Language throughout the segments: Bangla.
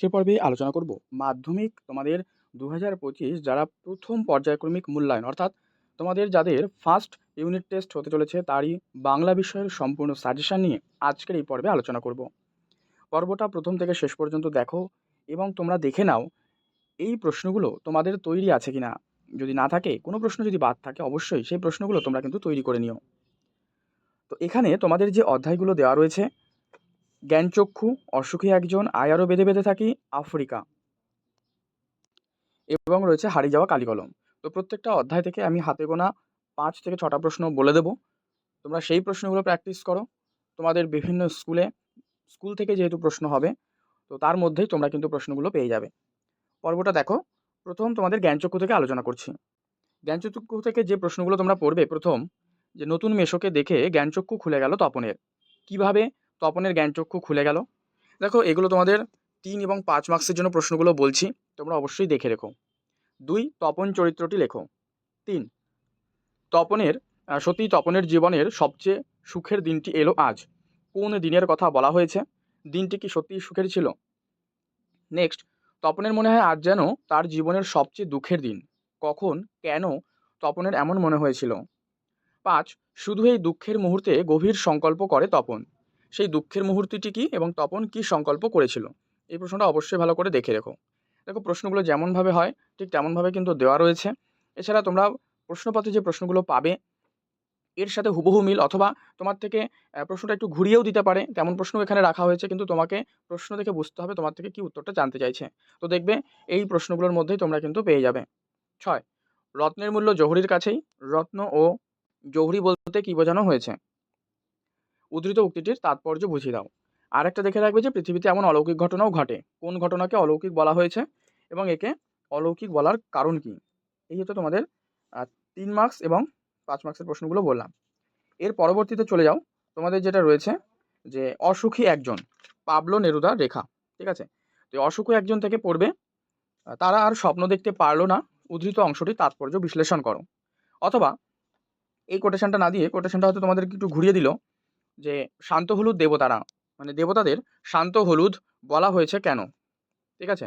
সে পর্বে আলোচনা করব। মাধ্যমিক তোমাদের দু হাজার পঁচিশ যারা প্রথম পর্যায়ক্রমিক মূল্যায়ন, অর্থাৎ তোমাদের যাদের ফার্স্ট ইউনিট টেস্ট হতে চলেছে, তারই বাংলা বিষয়ের সম্পূর্ণ সাজেশান নিয়ে আজকের এই পর্বে আলোচনা করব। পর্বটা প্রথম থেকে শেষ পর্যন্ত দেখো এবং তোমরা দেখে নাও এই প্রশ্নগুলো তোমাদের তৈরি আছে কি না যদি না থাকে, কোনো প্রশ্ন যদি বাদ থাকে, অবশ্যই সেই প্রশ্নগুলো তোমরা কিন্তু তৈরি করে নিও। তো এখানে তোমাদের যে অধ্যায়গুলো দেওয়া রয়েছে জ্ঞানচক্ষু অসুখী একজন আয়ারও বেঁধে বেঁধে থাকি আফ্রিকা। এবং রয়েছে হারিয়ে যাওয়া কালিকলম। তো প্রত্যেকটা অধ্যায় থেকে আমি হাতে গোনা পাঁচ থেকে ছটা প্রশ্ন বলে দেবো। তোমরা সেই প্রশ্নগুলো প্র্যাকটিস করো। তোমাদের বিভিন্ন স্কুলে, স্কুল থেকে যেহেতু প্রশ্ন হবে, তো তার মধ্যেই তোমরা কিন্তু প্রশ্নগুলো পেয়ে যাবে। পর্বটা দেখো। প্রথম তোমাদের জ্ঞানচক্ষু থেকে আলোচনা করছি। জ্ঞানচক্ষু থেকে যে প্রশ্নগুলো তোমরা পড়বে, প্রথম যে নতুন মেশোকে দেখে জ্ঞানচক্ষু খুলে গেল তপনের। কীভাবে তপনের জ্ঞানচক্ষু খুলে গেল। দেখো, এগুলো তোমাদের তিন এবং পাঁচ মার্কসের জন্য প্রশ্নগুলো বলছি, তোমরা অবশ্যই দেখে রেখো। দুই, তপন চরিত্রটি লেখো। তিন, তপনের সত্যি তপনের জীবনের সবচেয়ে সুখের দিনটি এলো আজ। কোন দিনের কথা বলা হয়েছে? দিনটি কি সত্যিই সুখের ছিল? নেক্সট তপনের মনে হয় আজ যেন তার জীবনের সবচেয়ে দুঃখের দিন। কখন? কেন? তপনের এমন মনে হয়েছিল। পাঁচ, শুধু এই দুঃখের মুহূর্তে গভীর সংকল্প করে তপন। সেই দুঃখের মুহূর্তটি কী এবং তপন কি সংকল্প করেছিল? এই প্রশ্নটা অবশ্যই ভালো করে দেখে রেখো। দেখো, প্রশ্নগুলো যেমনভাবে হয়, ঠিক তেমনভাবে কিন্তু দেওয়া রয়েছে। এছাড়া তোমরা প্রশ্নপত্রে যে প্রশ্নগুলো পাবে, এর সাথে হুবহু মিল অথবা তোমার থেকে প্রশ্নটা একটু ঘুরিয়েও দিতে পারে। তেমন প্রশ্ন এখানে রাখা হয়েছে, কিন্তু তোমাকে প্রশ্ন দেখে বুঝতে হবে, তোমার থেকে কি উত্তরটা জানতে চাইছে। তো দেখবে, এই প্রশ্নগুলোর মধ্যেই তোমরা কিন্তু পেয়ে যাবে। ছয়, রত্নের মূল্য জহুরির কাছেই। রত্ন ও জহুরি বলতে কি বোঝানো হয়েছে? উদ্ধৃত উক্তিটির তাৎপর্য বুঝিয়ে দাও। আর একটা দেখে রাখবে যে পৃথিবীতে এমন অলৌকিক ঘটনাও ঘটে। কোন ঘটনাকে অলৌকিক বলা হয়েছে এবং একে অলৌকিক বলার কারণ কি? এই হতো তোমাদের তিন মার্কস এবং পাঁচ মার্কসের প্রশ্নগুলো বললাম। এর পরবর্তীতে চলে যাও। তোমাদের যেটা রয়েছে যে অসুখী একজন, পাবলো নেরুদা রেখা, ঠিক আছে? তো অসুখী একজন থেকে পড়বে তারা আর স্বপ্ন দেখতে পারল না, উদ্ধৃত অংশটি তাৎপর্য বিশ্লেষণ করো। অথবা এই কোটেশনটা না দিয়ে কোটেশনটা হয়তো তোমাদের একটু ঘুরিয়ে দিল যে শান্ত হলুদ দেবতারা মানে দেবতাদের শান্ত হলুদ বলা হয়েছে কেন? ঠিক আছে?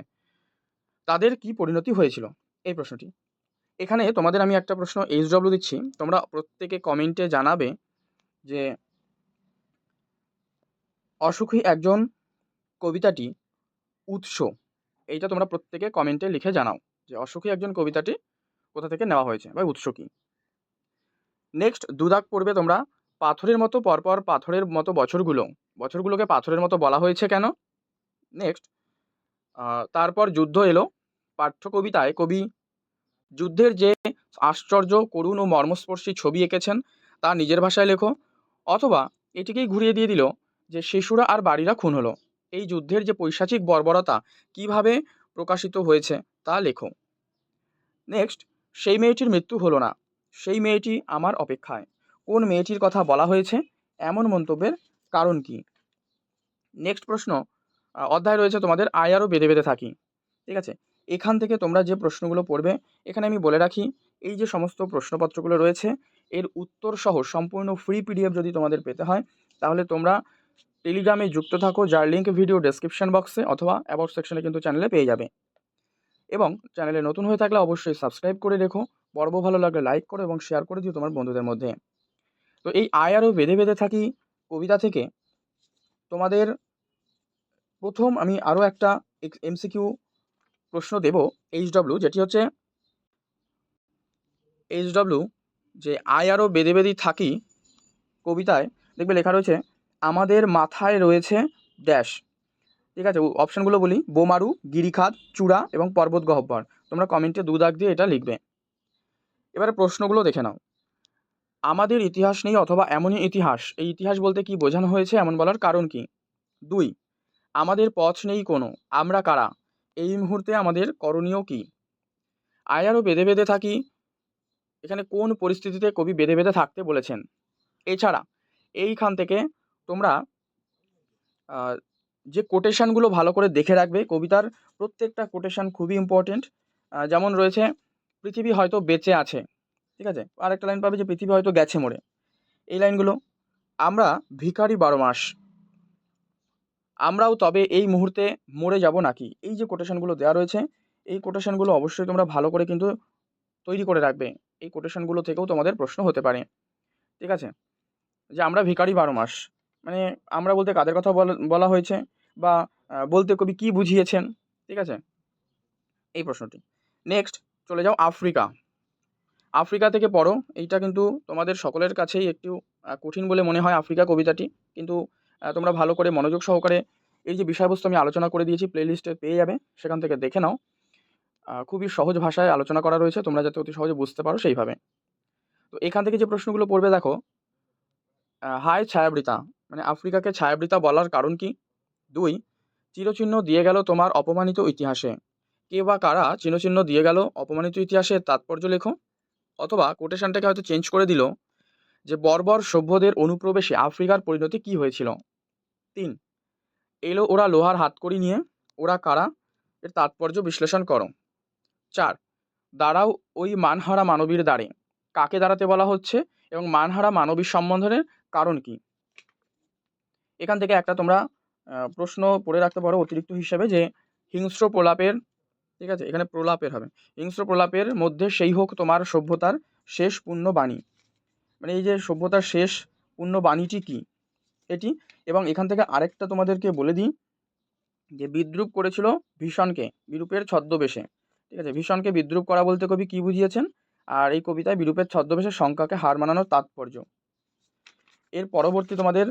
তাদের কি পরিণতি হয়েছিল? এই প্রশ্নটি। এখানে তোমাদের আমি একটা প্রশ্ন এইচ ডব্লিউ দিচ্ছি। তোমরা প্রত্যেকে কমেন্টে জানাবে যে অসুখী একজন কবিতাটি উৎস। এইটা তোমরা প্রত্যেকে কমেন্টে লিখে জানাও যে অসুখী একজন কবিতাটি কোথা থেকে নেওয়া হয়েছে বা উৎস কী? নেক্সট দুদাগ পড়বে তোমরা পাথরের মতো পরপর পাথরের মতো বছরগুলো। বছরগুলোকে পাথরের মতো বলা হয়েছে কেন? নেক্সট তারপর যুদ্ধ এলো। পাঠ্য কবিতায় কবি যুদ্ধের যে আশ্চর্য, করুণ ও মর্মস্পর্শী ছবি এঁকেছেন, তা নিজের ভাষায় লেখো। অথবা এটিকেই ঘুরিয়ে দিয়ে দিল যে শিশুরা আর বাড়িরা খুন হলো। এই যুদ্ধের যে পৈশাচিক বর্বরতা কীভাবে প্রকাশিত হয়েছে, তা লেখো। নেক্সট সেই মেয়েটির মৃত্যু হলো না। সেই মেয়েটি আমার অপেক্ষায়। কোন মেয়েটির কথা বলা হয়েছে? এমন মন্তব্যের কারণ কি? নেক্সট প্রশ্ন অধ্যায় রয়েছে তোমাদের আয় আরও বেঁধে বেঁধে থাকি। ঠিক আছে? এখান থেকে তোমরা যে প্রশ্নগুলো পড়বে, এখানে আমি বলে রাখি, এই যে সমস্ত প্রশ্নপত্রগুলো রয়েছে, এর উত্তর সহ সম্পূর্ণ ফ্রি পিডিএফ যদি তোমাদের পেতে হয়, তাহলে তোমরা টেলিগ্রামে যুক্ত থাকো, যার লিঙ্ক ভিডিও ডেসক্রিপশন বক্সে অথবা অ্যাবাউট সেকশনে কিন্তু চ্যানেলে পেয়ে যাবে। এবং চ্যানেলে নতুন হয়ে থাকলে অবশ্যই সাবস্ক্রাইব করে রেখো, পর্ব ভালো লাগলে লাইক করো এবং শেয়ার করে দিও তোমার বন্ধুদের মধ্যে। তো এই আয় আরও বেঁধে বেঁধে থাকি কবিতা থেকে, তোমাদের প্রথম আমি আরও একটা এমসিকিউ প্রশ্ন দেব এইচ ডব্লিউ যেটি হচ্ছে এইচ ডব্লিউ যে আয়ারও বেঁধে বেঁধে থাকি কবিতায়, দেখবে লেখা রয়েছে, আমাদের মাথায় রয়েছে ড্যাশ। ঠিক আছে অপশানগুলো বলি, বোমারু, গিরিখাত, চূড়া এবং পর্বত গহ্বর। তোমরা কমেন্টে দু দাগ দিয়ে এটা লিখবে। এবারে প্রশ্নগুলো দেখে নাও। আমাদের ইতিহাস নেই অথবা এমনই ইতিহাস। এই ইতিহাস বলতে কি বোঝানো হয়েছে এমন বলার কারণ কি? দুই, আমাদের পথ নেই কোনো। আমরা কারা? এই মুহূর্তে আমাদের করণীয় কি? আয়ারও বেঁধে বেঁধে থাকি। এখানে কোন পরিস্থিতিতে কবি বেঁধে বেঁধে থাকতে বলেছেন? এছাড়া, এইখান থেকে তোমরা যে কোটেশানগুলো ভালো করে দেখে রাখবে, কবিতার প্রত্যেকটা কোটেশান খুবই ইম্পর্টেন্ট যেমন রয়েছে, পৃথিবী হয়তো বেঁচে আছে। ঠিক আছে? আর একটা লাইন পাবে যে পৃথিবী হয়তো গেছে মরে। এই লাইনগুলো আমরা ভিখারি বারো মাস। আমরাও তবে এই মুহূর্তে মরে যাব নাকি? এই যে কোটেশনগুলো দেওয়া রয়েছে, এই কোটেশনগুলো অবশ্যই তোমরা ভালো করে কিন্তু তৈরি করে রাখবে। এই কোটেশনগুলো থেকেও তোমাদের প্রশ্ন হতে পারে। ঠিক আছে? যে আমরা ভিখারি বারো মাস মানে আমরা বলতে কাদের কথা বলা হয়েছে বা বলতে কবি কি বুঝিয়েছেন? ঠিক আছে? এই প্রশ্নটি। নেক্সট চলে যাও আফ্রিকা। আফ্রিকা থেকে পড়ো। এইটা কিন্তু তোমাদের সকলের কাছেই একটু কঠিন বলে মনে হয় আফ্রিকা কবিতাটি। কিন্তু তোমরা ভালো করে মনোযোগ সহকারে এই যে বিষয়বস্তু আমি আলোচনা করে দিয়েছি প্লেলিস্টে পেয়ে যাবে, সেখান থেকে দেখে নাও। খুবই সহজ ভাষায় আলোচনা করা রয়েছে, তোমরা যাতে অতি সহজে বুঝতে পারো সেইভাবে। তো এখান থেকে যে প্রশ্নগুলো পড়বে দেখো হায় ছায়াবৃতা মানে আফ্রিকাকে ছায়াবৃতা বলার কারণ কি? দুই, চিরচিহ্ন দিয়ে গেল তোমার অপমানিত ইতিহাসে। কে বা কারা চিহ্নচিহ্ন দিয়ে গেল অপমানিত ইতিহাসের তাৎপর্য লেখো? অথবা কোটেশনটাকে হয়তো চেঞ্জ করে দিল যে বর্বর সভ্যদের অনুপ্রবেশে আফ্রিকার পরিণতি কি হয়েছিল? তিন, এলো ওরা লোহার হাতকড়ি নিয়ে, ওরা কারা? এর তাৎপর্য বিশ্লেষণ করো। চার, দাঁড়াও ওই মানহারা মানবীর দ্বারে। কাকে দাঁড়াতে বলা হচ্ছে এবং মানহারা মানবীর সম্বন্ধনের কারণ কি? এখান থেকে একটা তোমরা প্রশ্ন পড়ে রাখতে পারো অতিরিক্ত হিসেবে যে হিংস্র প্রলাপের ঠিক আছে? এখানে প্রলাপের হবে। হিংস্র প্রলাপের মধ্যে সেই হোক তোমার সভ্যতার শেষ পূর্ণ বাণী। মানে এই যে সভ্যতার শেষ পূর্ণ বাণীটি কি? এটি এবং এখান থেকে আরেকটা তোমাদেরকে বলে দিই যে বিদ্রুপ করেছিল ভীষণকে, বিরূপের ছদ্মবেশে। ঠিক আছে? ভীষণকে বিদ্রুপ করা বলতে কবি কি বুঝিয়েছেন? আর এই কবিতায় বিরূপের ছদ্মবেশে শঙ্কাকে হার মানানোর তাৎপর্য। এর পরবর্তী তোমাদের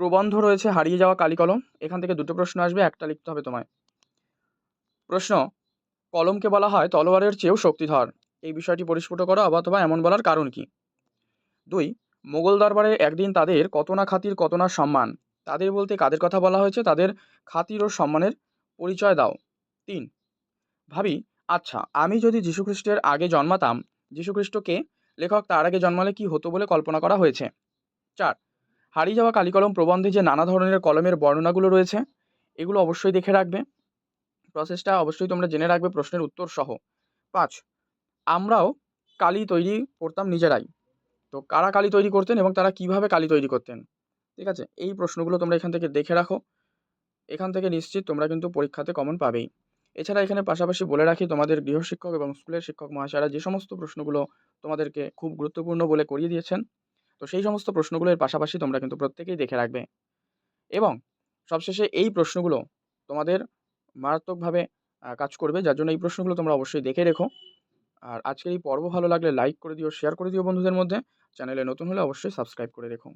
প্রবন্ধ রয়েছে হারিয়ে যাওয়া কালিকলম। এখান থেকে দুটো প্রশ্ন আসবে, একটা লিখতে হবে তোমায়। প্রশ্ন কলমকে বলা হয় তলোয়ারের চেয়েও শক্তিধর। এই বিষয়টি পরিস্ফুট করা অথবা এমন বলার কারণ কি? দুই, মোগল দরবারে একদিন তাদের কত না খাতির, কত না সম্মান। তাদের বলতে কাদের কথা বলা হয়েছে? তাদের খাতির ও সম্মানের পরিচয় দাও। তিন, ভাবি আচ্ছা আমি যদি যীশুখ্রিস্টের আগে জন্মাতাম, যীশুখ্রিস্টকে লেখক তার আগে জন্মালে কি হতো বলে কল্পনা করা হয়েছে? চার, হারিয়ে যাওয়া কালিকলম প্রবন্ধে যে নানা ধরনের কলমের বর্ণনাগুলো রয়েছে, এগুলো অবশ্যই দেখে রাখবে। প্রসেসটা অবশ্যই তোমরা জেনে রাখবে প্রশ্নের উত্তর সহ। পাঁচ, আমরাও কালি তৈরি করতাম নিজেরাই। তো কারা কালি তৈরি করতেন এবং তারা কীভাবে কালি তৈরি করতেন? ঠিক আছে? এই প্রশ্নগুলো তোমরা এখান থেকে দেখে রাখো। এখান থেকে নিশ্চিত তোমরা কিন্তু পরীক্ষাতে কমন পাবেই। এছাড়া এখানে পাশাপাশি বলে রাখি, তোমাদের গৃহশিক্ষক এবং স্কুলের শিক্ষক মহাশয়রা যে সমস্ত প্রশ্নগুলো তোমাদেরকে খুব গুরুত্বপূর্ণ বলে করিয়ে দিয়েছেন, তো সেই সমস্ত প্রশ্নগুলোর পাশাপাশি তোমরা কিন্তু প্রত্যেকেই দেখে রাখবে। এবং সবশেষে এই প্রশ্নগুলো তোমাদের মারাত্মকভাবে কাজ করবে। যার জন্য এই প্রশ্নগুলো তোমরা অবশ্যই দেখে রেখো। আর আজকের এই পর্ব ভালো লাগলে লাইক করে দিও শেয়ার করে দিও বন্ধুদের মধ্যে। চ্যানেলে নতুন হলে অবশ্যই সাবস্ক্রাইব করে রেখো।